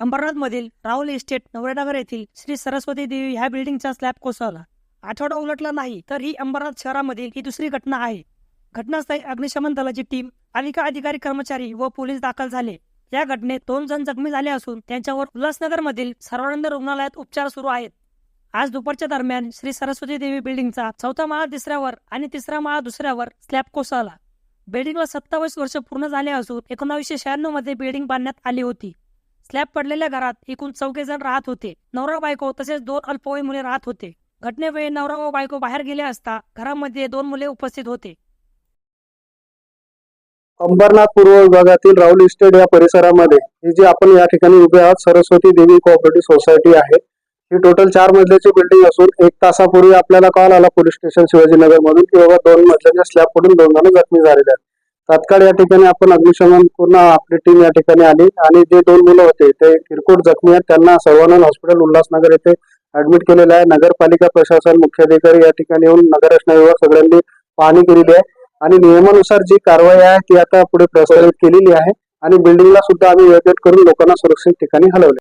अंबरनाथ मधील राहुल इस्टेट नवरेनगर येथील श्री सरस्वती देवी ह्या बिल्डिंगचा स्लॅब कोसळला. आठवडा उलटला नाही तर ही अंबरनाथ शहरामधील ही दुसरी घटना आहे. घटनास्थळी अग्निशमन दलाची टीम पालिका अधिकारी कर्मचारी व पोलीस दाखल झाले. या घटनेत दोन जण जखमी झाले असून त्यांच्यावर उल्हासनगर मधील सर्वानंद रुग्णालयात उपचार सुरू आहेत. आज दुपारच्या दरम्यान श्री सरस्वती देवी बिल्डिंगचा चौथा माळा तिसऱ्यावर आणि तिसरा माळा दुसऱ्यावर स्लॅब कोसळला. बिल्डिंगला सत्तावीस वर्ष पूर्ण झाले असून एकोणावीसशे शहाण्णवमध्ये बिल्डिंग बांधण्यात आली होती. स्लॅब पडलेल्या घरात एकूण चौघे जण राहत होते. नवरा बायको तसेच दोन अल्पवयीन मुले राहत होते. घटनेवेळी नवरा व बायको बाहेर गेले असता घरामध्ये दोन मुले उपस्थित होते. अंबरनाथ पूर्व विभागातील राहुल इस्टेट या परिसरामध्ये ही जी आपण या ठिकाणी उभे आहोत सरस्वती देवी कोऑपरेटिव्ह सोसायटी आहे. ही टोटल चार मजल्याची बिल्डिंग असून एक तासापूर्वी आपल्याला कॉल आला पोलीस स्टेशन शिवाजीनगर मधून की बाबा दोन मजल्याच्या स्लॅब पडून दोन जण जखमी झालेले आहेत. तात्काळ या ठिकाणी आपण अग्निशमन पूर्ण आपली टीम या ठिकाणी आली. आणि जे दोन मुलं होते ते किरकोळ जखमी आहेत. त्यांना सर्वानंद हॉस्पिटल उल्हासनगर येथे ऍडमिट केलेलं आहे. नगरपालिका प्रशासन मुख्याधिकारी या ठिकाणी येऊन नगररचना विभाग सगळ्यांनी पाहणी केलेली आहे. आणि नियमानुसार जी कारवाई आहे ती आता पुढे प्रसारित केलेली आहे. आणि बिल्डिंगला सुद्धा आम्ही वेगवेगळे करून लोकांना सुरक्षित ठिकाणी हलवले.